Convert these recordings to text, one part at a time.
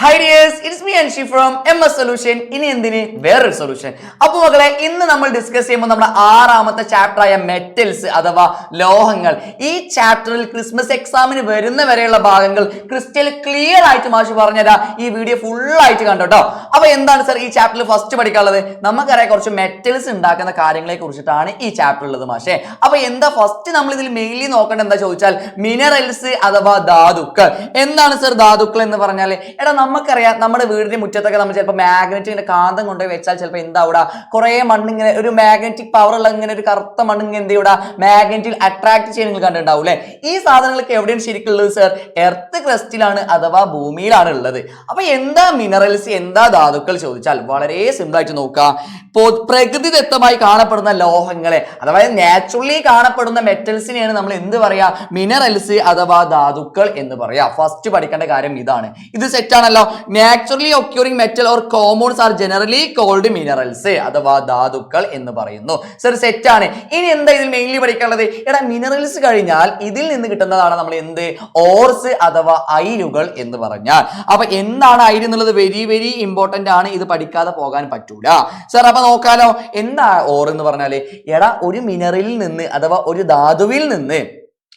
Hi dears it's me Anshi from M S solution ഇനി എന്തിന്? വേറൊരു സൊല്യൂഷൻ അപ്പോൾ മകളെ ഇന്ന് നമ്മൾ ഡിസ്കസ് ചെയ്യുമ്പോൾ നമ്മുടെ ആറാമത്തെ ചാപ്റ്റർ ആയ മെറ്റൽസ് അഥവാ ലോഹങ്ങൾ. ഈ ചാപ്റ്ററിൽ ക്രിസ്മസ് എക്സാമിന് വരുന്ന വരെയുള്ള ഭാഗങ്ങൾ ക്രിസ്റ്റൽ ക്ലിയർ ആയിട്ട് മാഷ് പറഞ്ഞുതരാ. ഈ വീഡിയോ ഫുൾ ആയിട്ട് കണ്ടോ അപ്പൊ എന്താണ് സർ ഈ ചാപ്റ്ററിൽ ഫസ്റ്റ് പഠിക്കാനുള്ളത്? നമുക്കറിയാം കുറച്ച് മെറ്റൽസ് ഉണ്ടാക്കുന്ന കാര്യങ്ങളെ കുറിച്ചിട്ടാണ് ഈ ചാപ്റ്റർ ഉള്ളത് മാഷേ. അപ്പോൾ എന്താ ഫസ്റ്റ് നമ്മൾ ഇതിൽ മെയിൻലി നോക്കേണ്ടത് എന്താ ചോദിച്ചാൽ മിനറൽസ് അഥവാ ധാതുക്കൾ. എന്താണ് സർ ധാതുക്കൾ എന്ന് പറഞ്ഞാൽ എടാ നമുക്കറിയാം നമ്മുടെ വീടിന്റെ മുറ്റത്തൊക്കെ നമ്മൾ ചിലപ്പോൾ മാഗ്നറ്റ് ഇങ്ങനെ കാന്തം കൊണ്ടുപോയി വെച്ചാൽ ചിലപ്പോൾ എന്താ ഇവിടെ കുറെ മണ്ണ് ഇങ്ങനെ ഒരു മാഗ്നറ്റിക് പവർ ഉള്ള ഇങ്ങനെ ഒരു കറുത്ത മണ്ണ് ഇങ്ങനെ എന്ത് ചെയ്യൂടാ? മാഗ്നറ്റിൽ അട്രാക്ട് ചെയ്യാൻ നിങ്ങൾ കണ്ടിട്ടുണ്ടാവും അല്ലേ? ഈ സാധനങ്ങളൊക്കെ എവിടെയാണ് ശരിക്കുള്ളത് സർ എർത്ത് ക്രസ്റ്റിലാണ് അഥവാ ഭൂമിയിലാണ് ഉള്ളത്. അപ്പൊ എന്താ മിനറൽസ് എന്താ ധാതുക്കൾ ചോദിച്ചാൽ വളരെ സിമ്പിൾ ആയിട്ട് നോക്കാം. പ്രകൃതിദത്തമായി കാണപ്പെടുന്ന ലോഹങ്ങളെ അഥവാ നാച്ചുറലി കാണപ്പെടുന്ന മെറ്റൽസിനെയാണ് നമ്മൾ എന്ത് പറയാ? മിനറൽസ് അഥവാ ധാതുക്കൾ എന്ന് പറയാ. ഫസ്റ്റ് പഠിക്കേണ്ട കാര്യം ഇതാണ്. ഇത് സെറ്റ് ആണല്ലോ naturally occurring metal or compounds are generally called minerals അഥവാ ധാതുക്കൾ എന്ന് പറയുന്നു. സർ സെറ്റാണ് ഇനി എന്താ ഇതിൽ മെയിൻലി പഠിക്കാനുള്ളത്? എടാ മിനറൽസ് കഴിഞ്ഞാൽ ഇതിൽ നിന്ന് കിട്ടുന്നതാണ് നമ്മൾ എന്ത്? ഓർസ് അഥവാ അയിരുകൾ എന്ന് പറഞ്ഞാൽ. അപ്പൊ എന്താണ് അയിര് എന്നുള്ളത്? വെരി വെരി ഇമ്പോർട്ടന്റ് ആണ്. ഇത് പഠിക്കാതെ പോകാൻ പറ്റൂല. സർ അപ്പൊ നോക്കാലോ. എന്താ ഓർ എന്ന് പറഞ്ഞാൽ? എടാ ഒരു മിനറലിൽ നിന്ന് അഥവാ ഒരു ധാതുവിൽ നിന്ന്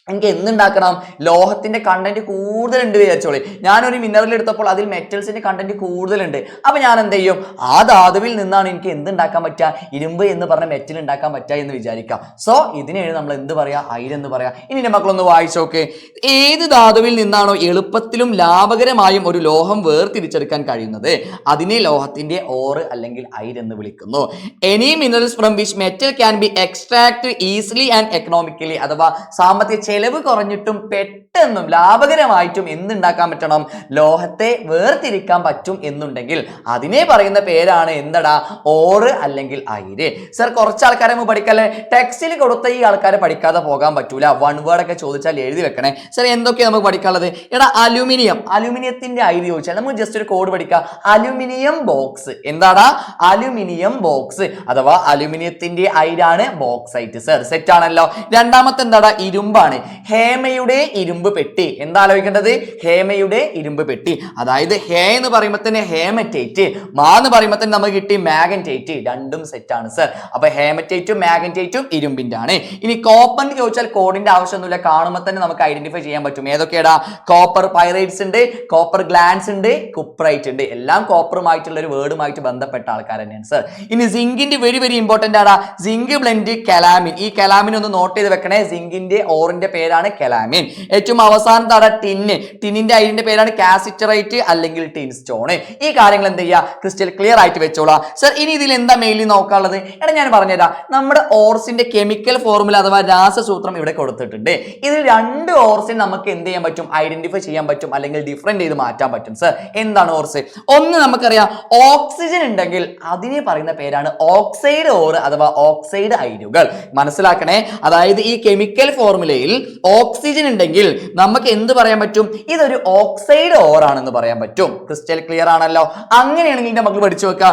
എനിക്ക് എന്തുണ്ടാക്കണം? ലോഹത്തിന്റെ കണ്ടന്റ് കൂടുതലുണ്ട് വിചാരിച്ചോളി. ഞാനൊരു മിനറൽ എടുത്തപ്പോൾ അതിൽ മെറ്റൽസിന്റെ കണ്ടന്റ് കൂടുതലുണ്ട്. അപ്പൊ ഞാൻ എന്ത് ചെയ്യും? ആ ധാതുവിൽ നിന്നാണ് എനിക്ക് എന്തുണ്ടാക്കാൻ പറ്റുക? ഇരുമ്പ് എന്ന് പറഞ്ഞ മെറ്റൽ ഉണ്ടാക്കാൻ പറ്റുക എന്ന് വിചാരിക്കാം സോ ഇതിനെയാണ് നമ്മൾ എന്ത് പറയാ? അയിരെന്ന് പറയാ. ഇനി എന്റെ മക്കളൊന്ന് വായിച്ചു നോക്ക്. ഏത് ധാതുവിൽ നിന്നാണോ എളുപ്പത്തിലും ലാഭകരമായും ഒരു ലോഹം വേർതിരിച്ചെടുക്കാൻ കഴിയുന്നത്? അതിനെ ലോഹത്തിന്റെ ഓറ് അല്ലെങ്കിൽ അയിരെന്ന് വിളിക്കുന്നു. Any minerals from which metal can be extract easily and economically അഥവാ സാമ്പത്തിക ചെലവ് കുറഞ്ഞിട്ടും പെട്ടെന്നും ലാഭകരമായിട്ടും എന്തുണ്ടാക്കാൻ പറ്റണം? ലോഹത്തെ വേർതിരിക്കാൻ പറ്റും എന്നുണ്ടെങ്കിൽ അതിനെ പറയുന്ന പേരാണ് എന്തടാ? ഓറ് അല്ലെങ്കിൽ അയിര്. സർ കുറച്ച് ആൾക്കാരെ മുമ്പ് പഠിക്കല്ലേ? ടെക്സ്റ്റിൽ കൊടുത്ത ഈ ആൾക്കാരെ പഠിക്കാതെ പോകാൻ പറ്റൂല. വൺ വേർഡ് ഒക്കെ ചോദിച്ചാൽ എഴുതി വെക്കണേ. സർ എന്തൊക്കെയാണ് നമുക്ക് പഠിക്കാനുള്ളത്? എടാ അലുമിനിയം. അലുമിനിയത്തിന്റെ അയിര് ചോദിച്ചാൽ നമുക്ക് ജസ്റ്റ് ഒരു കോഡ് പഠിക്കാം. അലുമിനിയം ബോക്സ് എന്താടാ? അലുമിനിയം ബോക്സ് അഥവാ അലുമിനിയത്തിന്റെ അയിരാണ് ബോക്സൈറ്റ് സർ സെറ്റ് ആണല്ലോ. രണ്ടാമത്തെ എന്താടാ? ഇരുമ്പാണ്. ഹേമയുടെ ഇരുമ്പ് പെട്ടി. എന്താ ആലോചിക്കേണ്ടത് ഹേമയുടെ ഇരുമ്പ് പെട്ടി. അതായത് ഹേ എന്ന് പറയുമ്പോൾ തന്നെ ഹേമറ്റേറ്റ് മാ എന്ന് പറയുമ്പോൾ തന്നെ നമുക്ക് കിട്ടി മാഗന്റേറ്റ് രണ്ടും സെറ്റ് ആണ് സർ അപ്പൊ ഹേമറ്റേറ്റും മാഗന്റേറ്റും ഇരുമ്പിന്റെ ആണ്. ഇനി കോപ്പർ എന്ന് ചോദിച്ചാൽ കോഡിന്റെ ആവശ്യമൊന്നുമില്ല കാണുമ്പോൾ തന്നെ നമുക്ക് ഐഡന്റിഫൈ ചെയ്യാൻ പറ്റും. ഏതൊക്കെയാടാ? കോപ്പർ പൈറൈറ്റ്സ് ഉണ്ട് കോപ്പർ ഗ്ലാൻസ് ഉണ്ട് കുപ്രൈറ്റ് ഉണ്ട്. എല്ലാം കോപ്പറുമായിട്ടുള്ള ഒരു വേർഡുമായിട്ട് ബന്ധപ്പെട്ട ആൾക്കാർ തന്നെയാണ് സർ ഇനി സിങ്കിന്റെ വെരി വെരി ഇമ്പോർട്ടന്റ് ആടാ. സിങ്ക് ബ്ലെൻഡ് കലാമിൻ ഈ കലാമിൻ ഒന്ന് നോട്ട് ചെയ്ത് വെക്കണേ. സിങ്കിന്റെ ഓറിന്റെ പേരാണ് കലാമിൻ. ഏറ്റവും അവസാനത്താണ് ടിന്ന് ടിന്നിന്റെ അയിലിന്റെ പേരാണ് കാസിറ്ററൈറ്റ് അല്ലെങ്കിൽ ടിൻ സ്റ്റോൺ ഈ കാര്യങ്ങൾ എന്ത് ചെയ്യുക? ക്രിസ്റ്റൽ ക്ലിയർ ആയിട്ട് വെച്ചോളാം. സർ ഇനി ഇതിൽ എന്താ മെയിൻലി നോക്കാനുള്ളത്? എടാ ഞാൻ പറഞ്ഞുതരാം. നമ്മുടെ ഓർസിന്റെ കെമിക്കൽ ഫോർമുല അഥവാ രാസസൂത്രം ഇവിടെ കൊടുത്തിട്ടുണ്ട്. ഇതിൽ രണ്ട് ഓർസിന് നമുക്ക് എന്ത് ചെയ്യാൻ പറ്റും? ഐഡന്റിഫൈ ചെയ്യാൻ പറ്റും അല്ലെങ്കിൽ ഡിഫറെന്റ് ചെയ്ത് മാറ്റാൻ പറ്റും. സർ എന്താണ് ഓർസ്? ഒന്ന് നമുക്കറിയാം ഓക്സിജൻ ഉണ്ടെങ്കിൽ അതിനെ പറയുന്ന പേരാണ് ഓക്സൈഡ് ഓർ അഥവാ ഓക്സൈഡ് ഐഡുകൾ മനസ്സിലാക്കണേ? അതായത് ഈ കെമിക്കൽ ഫോർമുലയിൽ ഓക്സിജൻ ഉണ്ടെങ്കിൽ നമുക്ക് എന്ത് പറയാൻ പറ്റും? ഇതൊരു ഓക്സൈഡ് ഓർ ആണെന്ന് പറയാൻ പറ്റും. ക്രിസ്റ്റൽ ക്ലിയർ ആണല്ലോ. അങ്ങനെയാണെങ്കിൽ എന്റെ മക്കൾ പഠിച്ചു വെക്കുക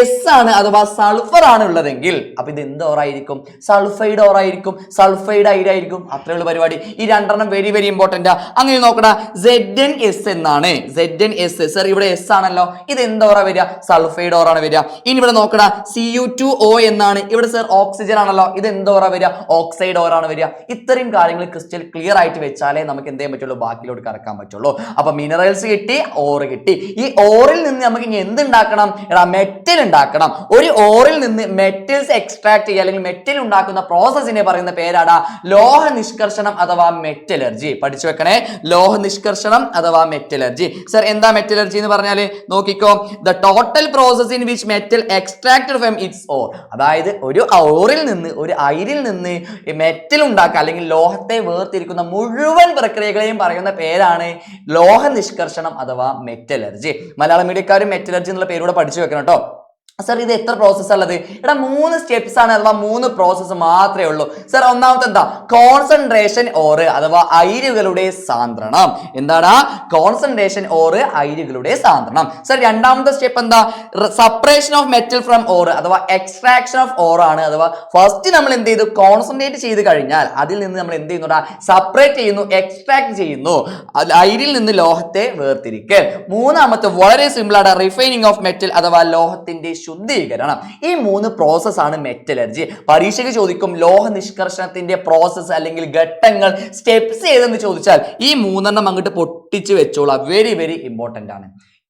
എസ് ആണ് അഥവാ സൾഫർ ആണ് ഉള്ളതെങ്കിൽ അപ്പൊ ഇത് എന്ത് ഓറായിരിക്കും സൾഫൈഡ് ഓറായിരിക്കും സൾഫൈഡ് ആയിരിക്കും. അത്രയുള്ള പരിപാടി. ഈ രണ്ടെണ്ണം വെരി വെരി ഇമ്പോർട്ടന്റ് അങ്ങനെ നോക്കടാ. സെഡ് എൻ എസ് എന്നാണ്. സെഡ് എൻ എസ് സർ ഇവിടെ എസ് ആണല്ലോ. ഇത് എന്ത് എന്തോറാ വരിക? സൾഫൈഡ് ഓറാണ് വരിക. ഇനി ഇവിടെ നോക്കടാ. സി യു ടു ഒ എന്നാണ്. ഇവിടെ സർ ഓക്സിജൻ ആണല്ലോ. ഇത് എന്തോറാ വരിക? ഓക്സൈഡ് ഓറാണ് വരിക. ഇത്രയും കാര്യങ്ങൾ ക്രിസ്റ്റൽ ക്ലിയർ ആയിട്ട് വെച്ചാലേ നമുക്ക് എന്ത് പറ്റുള്ളൂ? ബാക്കിലോട്ട് കറക്കാൻ പറ്റുള്ളൂ. അപ്പൊ മിനറൽസ് കിട്ടി ഓറ് കിട്ടി. ഈ ഓറിൽ നിന്ന് നമുക്ക് ഇനി എന്തുണ്ടാക്കണം? എടാ മെറ്റൽ ഉണ്ടാക്കണം. ഒരു ഓറിൽ നിന്ന് മെറ്റൽസ് എക്സ്ട്രാക്ട് ചെയ്യുക അല്ലെങ്കിൽ മെറ്റൽ ഉണ്ടാക്കുന്ന പ്രോസസ്സിനെ പറയുന്ന പേരാടാ ലോഹ നിഷ്കർഷണം അഥവാ മെറ്റലർജി പഠിച്ചു വെക്കണേ. ലോഹ നിഷ്കർഷണം അഥവാ മെറ്റലർജി സർ എന്താ മെറ്റലർജി എന്ന് പറഞ്ഞാൽ നോക്കിക്കോ. The total process in which metal extracted from its ore അതായത് ഒരു ഓറിൽ നിന്ന് ഒരു അയിരിൽ നിന്ന് മെറ്റൽ ഉണ്ടാക്കുക അല്ലെങ്കിൽ ലോഹത്തെ വേർതിരിക്കുന്ന മുഴുവൻ പ്രക്രിയകളെയും പറയുന്ന പേരാണ് ലോഹ നിഷ്കർഷണം അഥവാ മെറ്റലർജി മലയാള മീഡിയക്കാരും മെറ്റലർജി എന്നുള്ള പേരൂടെ പഠിച്ചു വെക്കണം കേട്ടോ സർ ഇത് എത്ര പ്രോസസ് ഉള്ളത്? ഇവിടെ മൂന്ന് സ്റ്റെപ്സ് ആണ് അഥവാ മൂന്ന് പ്രോസസ്സ് മാത്രമേ ഉള്ളൂ. സർ ഒന്നാമത്തെ എന്താ? കോൺസെൻട്രേഷൻ ഓറ് അഥവാ അയിരുകളുടെ സാന്ദ്രണം. എന്താണ് കോൺസെൻട്രേഷൻ ഓറ് അയിരുകളുടെ സാന്ദ്രണം. സർ രണ്ടാമത്തെ സ്റ്റെപ്പ് എന്താ? Separation of metal from ore അഥവാ എക്സ്ട്രാക്ഷൻ ഓഫ് ഓർ ആണ്. അഥവാ ഫസ്റ്റ് നമ്മൾ എന്ത് ചെയ്തു? കോൺസെൻട്രേറ്റ് ചെയ്ത് കഴിഞ്ഞാൽ അതിൽ നിന്ന് നമ്മൾ എന്ത് ചെയ്യുന്നു? സപ്പറേറ്റ് ചെയ്യുന്നു എക്സ്ട്രാക്ട് ചെയ്യുന്നു. അയിരിൽ നിന്ന് ലോഹത്തെ വേർതിരിക്കൽ. മൂന്നാമത്തെ വളരെ സിമ്പിൾ ആണ് റിഫൈനിങ് ഓഫ് മെറ്റൽ അഥവാ ലോഹത്തിന്റെ ശുദ്ധീകരണം ഈ മൂന്ന് പ്രോസസ് ആണ് മെറ്റലർജി പരീക്ഷയ്ക്ക് ചോദിക്കും ലോഹ നിഷ്കർഷണത്തിന്റെ പ്രോസസ്സ് അല്ലെങ്കിൽ ഘട്ടങ്ങൾ സ്റ്റെപ്സ് ഏതെന്ന് ചോദിച്ചാൽ ഈ മൂന്നെണ്ണം അങ്ങോട്ട് പൊട്ടിച്ച് വെച്ചോളാം. വെരി വെരി ഇമ്പോർട്ടന്റ് ആണ്.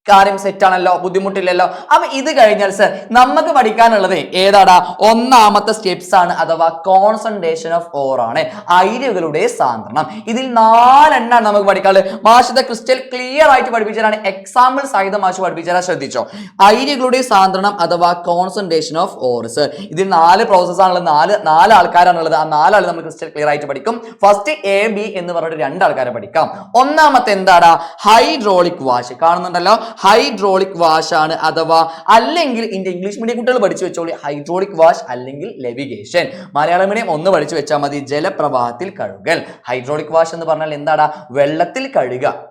കാര്യം സെറ്റ് ആണല്ലോ ബുദ്ധിമുട്ടില്ലല്ലോ. അപ്പൊ ഇത് കഴിഞ്ഞാൽ സർ നമുക്ക് പഠിക്കാനുള്ളത് ഏതാടാ? ഒന്നാമത്തെ സ്റ്റെപ്സ് ആണ് അഥവാ കോൺസെൻട്രേഷൻ ഓഫ് ഓർ ആണ്. അയിരുകളുടെ സാന്ദ്രണം. ഇതിൽ നാലെണ്ണാണ് നമുക്ക് പഠിക്കാനുള്ളത്. മാഷത്തെ ക്രിസ്റ്റൽ ക്ലിയർ ആയിട്ട് പഠിപ്പിച്ചതാണ്. എക്സാമ്പിൾ സഹിതം മാഷ് പഠിപ്പിച്ചാൽ ശ്രദ്ധിച്ചോ. അയിരുകളുടെ സാന്ദ്രണം അഥവാ കോൺസെൻട്രേഷൻ ഓഫ് ഓർ സർ ഇതിൽ നാല് പ്രോസസ് ആണുള്ളത്. നാല് നാല് ആൾക്കാരാണുള്ളത്. ആ നാലാൾ നമ്മൾ ക്രിസ്റ്റൽ ക്ലിയർ ആയിട്ട് പഠിക്കും. ഫസ്റ്റ് എ ബി എന്ന് പറഞ്ഞിട്ട് രണ്ട് ആൾക്കാരെ പഠിക്കാം. ഒന്നാമത്തെ എന്താടാ? ഹൈഡ്രോളിക് വാഷ് കാണുന്നുണ്ടല്ലോ? ഹൈഡ്രോളിക് വാഷ് ആണ് അഥവാ അല്ലെങ്കിൽ ഇന്ത്യ ഇംഗ്ലീഷ് മീഡിയം കുട്ടികൾ പഠിച്ചു വെച്ചോളി. ഹൈഡ്രോളിക് വാഷ് അല്ലെങ്കിൽ ലെവിഗേഷൻ. മലയാളം മീഡിയം ഒന്ന് പഠിച്ചു വെച്ചാൽ മതി. ജലപ്രവാഹത്തിൽ കഴുകൽ. ഹൈഡ്രോളിക് വാഷ് എന്ന് പറഞ്ഞാൽ എന്താടാ? വെള്ളത്തിൽ കഴുകുക.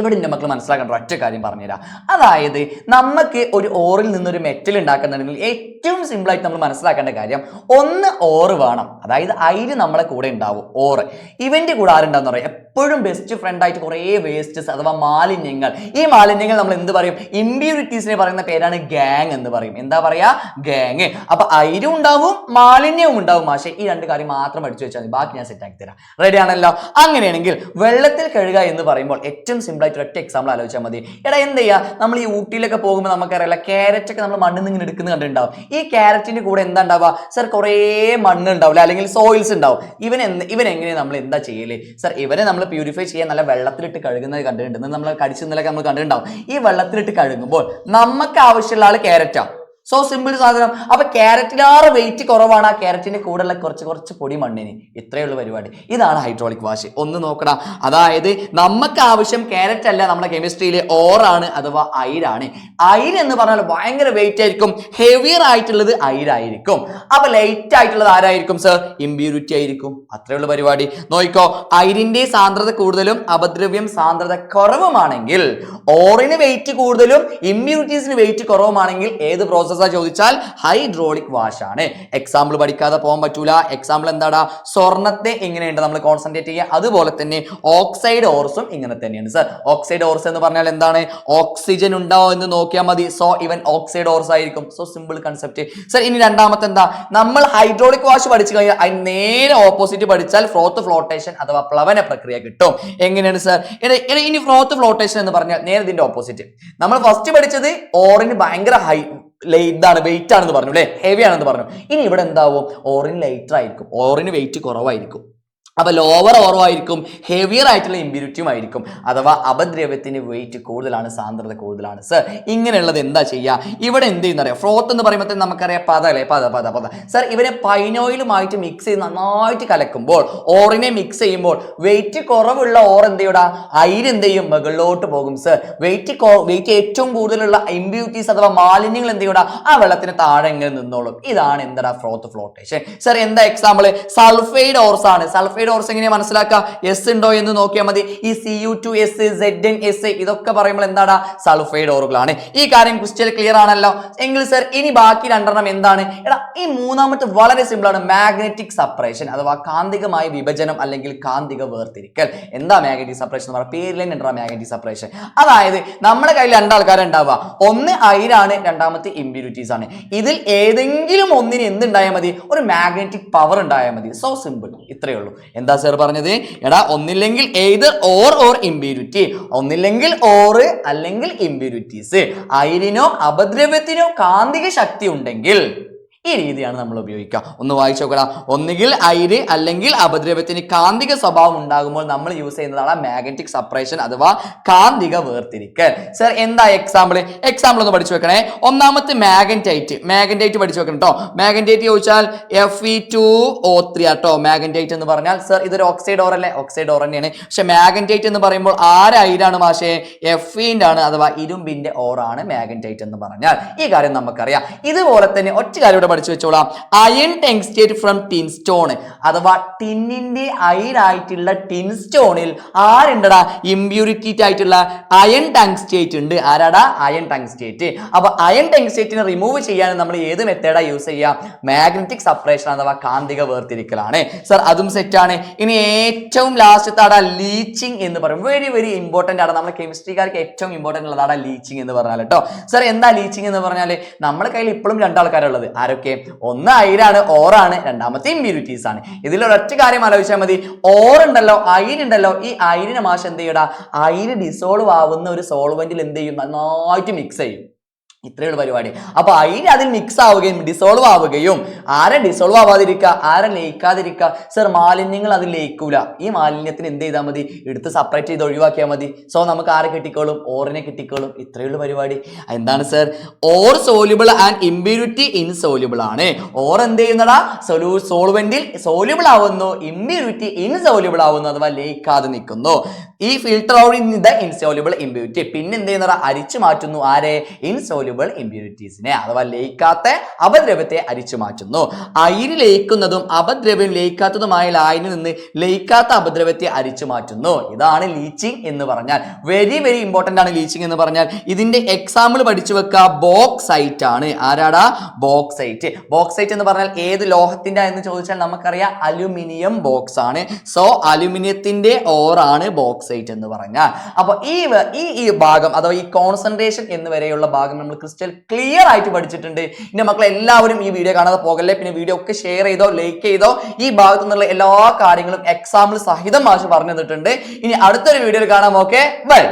ഇവിടെ എന്റെ മക്കൾ മനസ്സിലാക്കേണ്ട ഒറ്റ കാര്യം പറഞ്ഞുതരാം. അതായത് നമുക്ക് ഒരു ഓറിൽ നിന്നൊരു മെറ്റൽ ഉണ്ടാക്കുന്നുണ്ടെങ്കിൽ ഏറ്റവും സിമ്പിളായിട്ട് നമ്മൾ മനസ്സിലാക്കേണ്ട കാര്യം ഒന്ന് ഓറ് വേണം. അതായത് അയിര് നമ്മളെ കൂടെ ഉണ്ടാവും ഓറ്. ഇവന്റെ കൂടെ ആരുണ്ടാന്ന് പറയാം എപ്പോഴും ബെസ്റ്റ് ഫ്രണ്ട് ആയിട്ട് കുറേ വേസ്റ്റസ് അഥവാ മാലിന്യങ്ങൾ. ഈ മാലിന്യങ്ങൾ നമ്മൾ എന്ത് പറയും? ഇമ്പ്യൂരിറ്റീസിനെ പറയുന്ന പേരാണ് ഗാങ് എന്ന് പറയും. എന്താ പറയാ? ഗാങ് അപ്പൊ അയിരും ഉണ്ടാവും മാലിന്യവും ഉണ്ടാവും. പക്ഷേ ഈ രണ്ട് കാര്യം മാത്രം അടിച്ചു വെച്ചാൽ ബാക്കി ഞാൻ സെറ്റ് ആക്കി തരാം. റെഡി ആണല്ലോ? അങ്ങനെയാണെങ്കിൽ വെള്ളത്തിൽ കഴുകുക എന്ന് പറയുമ്പോൾ ഏറ്റവും സിമ്പിൾ ആയിട്ട് ഒറ്റ എക്സാമ്പിൾ ആലോചിച്ചാൽ മതി. എടാ എന്ത് ചെയ്യുക നമ്മൾ ഈ ഊട്ടിയിലൊക്കെ പോകുമ്പോൾ നമുക്കറിയാലോ ക്യാരറ്റ് ഒക്കെ നമ്മൾ മണ്ണിൽ നിന്ന് ഇങ്ങനെ എടുക്കുന്ന കണ്ടിട്ടുണ്ടാവും. ഈ ക്യാരറ്റിന്റെ കൂടെ എന്താ ഉണ്ടാവുക? സർ കുറേ മണ്ണ് ഉണ്ടാവില്ല? അല്ലെങ്കിൽ സോയിൽസ് ഉണ്ടാവും. ഇവൻ എന്ത് ഇവൻ എങ്ങനെ നമ്മൾ എന്താ ചെയ്യൽ? സർ ഇവനെ നമ്മൾ പ്യൂരിഫൈ ചെയ്യാൻ നല്ല വെള്ളത്തിലിട്ട് കഴുകുന്നത് കണ്ടിട്ടുണ്ട്. നമ്മൾ കടിച്ചു നിന്നലൊക്കെ നമ്മൾ കണ്ടിട്ടുണ്ടാവും. ഈ വെള്ളത്തിലിട്ട് കഴുകുമ്പോൾ നമുക്ക് ആവശ്യമുള്ള ആൾ ക്യാരറ്റാ സോ സിമ്പിൾ സാധനം. അപ്പൊ ക്യാരറ്റിലാറ് വെയിറ്റ് കുറവാണ് ആ ക്യാരറ്റിന്റെ കൂടെയുള്ള കുറച്ച് കുറച്ച് പൊടി മണ്ണിന്. ഇത്രയേ ഉള്ളൂ പരിപാടി. ഇതാണ് ഹൈഡ്രോളിക് വാഷ് ഒന്ന് നോക്കടാ. അതായത് നമുക്ക് ആവശ്യം ക്യാരറ്റ് അല്ല നമ്മുടെ കെമിസ്ട്രിയിലെ ഓറാണ് അഥവാ അയിരാണ് അയിര് എന്ന് പറഞ്ഞാൽ ഭയങ്കര വെയിറ്റ് ആയിരിക്കും. ഹെവിയർ ആയിട്ടുള്ളത് അയിരായിരിക്കും. അപ്പൊ ലൈറ്റ് ആയിട്ടുള്ളത് ആരായിരിക്കും സർ ഇമ്പ്യൂരിറ്റി ആയിരിക്കും. അത്രയേ ഉള്ളൂ പരിപാടി. നോക്കിക്കോ അയിരിന്റെ സാന്ദ്രത കൂടുതലും അപദ്രവ്യം സാന്ദ്രത കുറവുമാണെങ്കിൽ ഓറിന് വെയിറ്റ് കൂടുതലും ഇമ്മ്യൂണിറ്റീസിന് വെയിറ്റ് കുറവുമാണെങ്കിൽ ഏത് പ്രോസസ്സാ ചോദിച്ചാൽ ഹൈഡ്രോളിക് വാഷ് ആണ്. എക്സാമ്പിൾ പഠിക്കാതെ പോകാൻ പറ്റൂല. എക്സാമ്പിൾ എന്താടാ? സ്വർണത്തെ എങ്ങനെയുണ്ട് നമ്മൾ കോൺസെൻട്രേറ്റ് ചെയ്യുക? അതുപോലെ തന്നെ ഓക്സൈഡ് ഓർസും ഇങ്ങനെ തന്നെയാണ് സർ ഓക്സൈഡ് ഓർസ് എന്ന് പറഞ്ഞാൽ എന്താണ്? ഓക്സിജൻ ഉണ്ടോ എന്ന് നോക്കിയാൽ മതി. സോ ഇവൻ ഓക്സൈഡ് ഓർസ് ആയിരിക്കും. സോ സിമ്പിൾ കൺസെപ്റ്റ് സർ ഇനി രണ്ടാമത്തെ എന്താ? നമ്മൾ ഹൈഡ്രോളിക് വാഷ് പഠിച്ചു കഴിഞ്ഞാൽ അതിന് നേരെ ഓപ്പോസിറ്റ് പഠിച്ചാൽ ഫ്ലോത്ത് ഫ്ലോട്ടേഷൻ അഥവാ പ്ലവന പ്രക്രിയ കിട്ടും. എങ്ങനെയാണ് സർ ഇനി ഫ്ലോത്ത് ഫ്ലോട്ടേഷൻ എന്ന് പറഞ്ഞാൽ നേരെ ഇതിന്റെ ഓപ്പോസിറ്റ് നമ്മൾ ഫസ്റ്റ് പഠിച്ചത് ഓറിന് ഭയങ്കര ഹൈ ഇതാണ് വെയിറ്റ് ആണെന്ന് പറഞ്ഞു അല്ലെ? ഹെവി ആണെന്ന് പറഞ്ഞു. ഇനി ഇവിടെ എന്താവും? ഓറിന് ലൈറ്റർ ആയിരിക്കും. ഓറിന് വെയിറ്റ് കുറവായിരിക്കും. അപ്പൊ ലോവർ ഓറവായിരിക്കും ഹെവിയർ ആയിട്ടുള്ള ഇമ്പ്യൂരിറ്റിയും ആയിരിക്കും. അഥവാ അപദ്രവ്യത്തിന് വെയിറ്റ് കൂടുതലാണ് സാന്ദ്രത കൂടുതലാണ്. സർ ഇങ്ങനെയുള്ളത് എന്താ ചെയ്യുക ഇവിടെ എന്ത് ചെയ്യുന്ന അറിയാം ഫ്രോത്ത് എന്ന് പറയുമ്പോൾ നമുക്കറിയാം പത അല്ലേ? പത പത പത. സർ ഇവരെ പൈനോയിലുമായിട്ട് മിക്സ് ചെയ്ത് നന്നായിട്ട് കലക്കുമ്പോൾ ഓറിനെ മിക്സ് ചെയ്യുമ്പോൾ വെയിറ്റ് കുറവുള്ള ഓർ എന്ത് ചെയ്യൂടാ? അയിര് എന്ത് ചെയ്യും? മുകളിലോട്ട് പോകും. സർ വെയിറ്റ് വെയിറ്റ് ഏറ്റവും കൂടുതലുള്ള ഇമ്പ്യൂരിറ്റീസ് അഥവാ മാലിന്യങ്ങൾ എന്ത് ചെയ്യൂടാ? ആ വെള്ളത്തിന് താഴെ എങ്ങനെ നിന്നോളും. ഇതാണ് എന്താ ഫ്രോത്ത് ഫ്ലോട്ടേഷൻ സർ എന്താ എക്സാമ്പിൾ സൾഫൈഡ് ഓർസ് ആണ്. സൾഫൈഡ് ഓർസ് എങ്ങനെയാ മനസ്സിലാക്കുക? എസ് ഉണ്ടോ എന്ന് നോക്കിയാൽ മതി. ഈ C U two S Z N S ഇതൊക്കെ പറയുമ്പോൾ എന്താണ് സൾഫൈഡ് ഓറുകളാണ്. ഈ കാര്യം ക്രിസ്റ്റൽ ക്ലിയർ ആണല്ലോ. എങ്കിൽ സർ ഇനി ബാക്കി രണ്ടെണ്ണം എന്താണ്? എടാ ഈ മൂന്നാമത്തെ വളരെ സിമ്പിൾ ആണ്. മാഗ്നറ്റിക് സപ്പറേഷൻ അഥവാ കാന്തികമായ വിഭജനം അല്ലെങ്കിൽ കാന്തിക വേർതിരിക്കൽ. എന്താ മാഗ്നറ്റിക് സപ്പറേഷൻ എന്ന് പറഞ്ഞാൽ പേരിൽ തന്നെ മാഗ്നറ്റിക് സപ്പറേഷൻ അതായത് നമ്മുടെ കയ്യിൽ രണ്ടാൾക്കാരുണ്ടാവുക. ഒന്ന് അയിരാണ് രണ്ടാമത്തെ ഇമ്പ്യൂരിറ്റീസ് ആണ്. ഇതിൽ ഏതെങ്കിലും ഒന്നിന് എന്തുണ്ടായാൽ മതി? ഒരു മാഗ്നറ്റിക് പവർ ഉണ്ടായാൽ മതി. സോ സിമ്പിൾ ഇത്രയേ ഉള്ളൂ. എന്താ സാർ പറഞ്ഞത്? എടാ ഒന്നില്ലെങ്കിൽ ഏത് ഓർ ഓർ ഇമ്പ്യൂരിറ്റി ഒന്നില്ലെങ്കിൽ ഓറ് അല്ലെങ്കിൽ ഇമ്പ്യൂരിറ്റീസ് അയിരിനോ അപദ്രവ്യത്തിനോ കാന്തിക ശക്തി ഉണ്ടെങ്കിൽ ഈ രീതിയാണ് നമ്മൾ ഉപയോഗിക്കുക. ഒന്ന് വായിച്ചു നോക്കടാ. ഒന്നുകിൽ അയിര് അല്ലെങ്കിൽ അപദ്രവ്യത്തിന് കാന്തിക സ്വഭാവം ഉണ്ടാകുമ്പോൾ നമ്മൾ യൂസ് ചെയ്യുന്നതാണ് മാഗ്നറ്റിക് സപ്പറേഷൻ അഥവാ കാന്തിക വേർതിരിക്കൽ. സർ എന്താ എക്സാമ്പിൾ എക്സാമ്പിൾ ഒന്ന് പഠിച്ചു വെക്കണേ. ഒന്നാമത്തെ മാഗ്നറ്റൈറ്റ് മാഗ്നറ്റൈറ്റ് പഠിച്ചു വെക്കണം കേട്ടോ മാഗ്നറ്റൈറ്റ് ചോദിച്ചാൽ F E two O three ആട്ടോ. മാഗ്നറ്റൈറ്റ് എന്ന് പറഞ്ഞാൽ സർ ഇതൊരു ഓക്സൈഡ് ഓർ അല്ലേ? ഓക്സൈഡ് ഓർ തന്നെയാണ്. പക്ഷെ മാഗ്നറ്റൈറ്റ് എന്ന് പറയുമ്പോൾ ആര് അയിരാണ് മാഷേ? എഫിന്റെ ആണ് അഥവാ ഇരുമ്പിന്റെ ഓറാണ് മാഗ്നറ്റൈറ്റ് എന്ന് പറഞ്ഞാൽ. ഈ കാര്യം നമുക്കറിയാം. ഇതുപോലെ തന്നെ ഒറ്റ കാര്യം പഠിച്ചു വെച്ചോളാം. Iron tungstate from tin stone അഥവാ ടിന്നിന്റെ അയിരായിട്ടുള്ള ടിൻ സ്റ്റോണിൽ ആരുണ്ടടാ? ഇമ്പ്യൂരിറ്റി ആയിട്ടുള്ള അയൺ ടങ്സ്റ്റേറ്റ് ഉണ്ട്. ആരാടാ? അയൺ ടങ്സ്റ്റേറ്റ് അപ്പൊ അയൺ ടങ്സ്റ്റേറ്റിനെ റിമൂവ് ചെയ്യാൻ നമ്മൾ ഏത് മെത്തേഡാ യൂസ് ചെയ്യാം? മാഗ്നറ്റിക് സപ്പറേഷൻ അഥവാ കാന്തിക വേർതിരിക്കലാണ്. സർ അതും സെറ്റാണ് ഇനി ഏറ്റവും ലാസ്റ്റത്തെ ആടാ ലീച്ചിങ് എന്ന് പറയും. വെരി വെരി ഇമ്പോർട്ടന്റ് ആണ് നമ്മുടെ കെമിസ്ട്രിക്കാർക്ക് ഏറ്റവും ഇമ്പോർട്ടന്റ് ഉള്ളതാണ് ലീച്ചിങ് എന്ന് പറഞ്ഞാൽ കേട്ടോ സർ എന്താ ലീച്ചിങ് എന്ന് പറഞ്ഞാൽ നമ്മുടെ കയ്യിൽ ഇപ്പോഴും രണ്ടാൾക്കാരുള്ളത് ആരൊക്കെ ഒന്ന് അയിരാണ് ഓറാണ് രണ്ടാമത്തെ ഇമ്മ്യൂണിറ്റീസ് ആണ് ഇതിൽ ഒരൊറ്റ കാര്യം ആലോചിച്ചാൽ മതി. ഓറുണ്ടല്ലോ അയിരുണ്ടല്ലോ ഈ അയിരിനെ മാഷ് എന്ത് ചെയ്യടാ അയിര് ഡിസോൾവ് ആവുന്ന ഒരു സോൾവെന്റിൽ എന്ത് ചെയ്യും നന്നായിട്ട് മിക്സ് ചെയ്യും. ഇത്രയുള്ള പരിപാടി. അപ്പൊ അതിന് അതിൽ മിക്സ് ആവുകയും ഡിസോൾവ് ആവുകയും ആരെ ഡിസോൾവ് ആവാതിരിക്കുക ആരെ ലയിക്കാതിരിക്കുക സർ മാലിന്യങ്ങൾ അതിൽ ലയിക്കൂല. ഈ മാലിന്യത്തിന് എന്ത് ചെയ്താൽ മതി? എടുത്ത് സെപ്പറേറ്റ് ചെയ്ത് ഒഴിവാക്കിയാൽ മതി. സോ നമുക്ക് ആരെ കിട്ടിക്കോളും? ഓറിനെ കിട്ടിക്കോളും. ഇത്രയുള്ള പരിപാടി. എന്താണ് sir ore soluble and impurity insoluble ആണ്. ഓർ എന്ത് ചെയ്യുന്നടാ സൊലൂ സോൾവെന്റിൽ സോല്യൂബിൾ ആവുന്നു. ഇമ്പ്യൂരിറ്റി ഇൻസോല്യൂബിൾ ആവുന്നു അഥവാ ലയിക്കാതെ നിൽക്കുന്നു. ഈ filter out in the insoluble impurity പിന്നെ എന്ത് ചെയ്യുന്നടാ അരിച്ചു മാറ്റുന്നു. ആരെ? ഇൻസോല്യൂബിൾ ഇമ്പ്യൂരിറ്റീസിനെ അഥവാ ലയിക്കാത്ത അപദ്രവത്തെ അരിച്ചു മാറ്റുന്നു. അയിര് ലയിക്കുന്നതും അപദ്രവ്യം ലയിക്കാത്തതുമായ ലായനിൽ നിന്ന് ലയിക്കാത്ത അപദ്രവത്തെ അരിച്ചു മാറ്റുന്നു. ഇതാണ് ലീച്ചിങ് എന്ന് പറഞ്ഞാൽ വെരി വെരി ഇമ്പോർട്ടന്റ് ആണ് ലീച്ചിങ് എന്ന് പറഞ്ഞാൽ ഇതിന്റെ എക്സാമ്പിൾ പഠിച്ചു വെക്കുക ബോക്സൈറ്റ് ആണ്. ആരാടാ? ബോക്സൈറ്റ് ബോക്സൈറ്റ് എന്ന് പറഞ്ഞാൽ ഏത് ലോഹത്തിന്റെ എന്ന് ചോദിച്ചാൽ നമുക്കറിയാം അലുമിനിയം ബോക്സ് ആണ്. സോ അലുമിനിയത്തിന്റെ ഓറാണ് ബോക്സൈറ്റ് എന്ന് പറഞ്ഞാൽ. അപ്പോൾ ഈ ഈ ഭാഗം അഥവാ ഈ കോൺസെൻട്രേഷൻ എന്ന് വരെയുള്ള ഭാഗം നമ്മൾ ക്രിസ്റ്റൽ ക്ലിയർ ആയിട്ട് പഠിച്ചിട്ടുണ്ട്. ഇനി മക്കളെ എല്ലാവരും ഈ വീഡിയോ കാണാതെ പോകല്ലേ? പിന്നെ വീഡിയോ ഒക്കെ ഷെയർ ചെയ്തോ ലൈക്ക് ചെയ്തോ? ഈ ഭാഗത്തു നിന്നുള്ള എല്ലാ കാര്യങ്ങളും എക്സാമ്പിൾ സഹിതം മാഷ് പറഞ്ഞു തന്നിട്ടുണ്ട്. ഇനി അടുത്തൊരു വീഡിയോയിൽ കാണാം ഓക്കെ ബൈ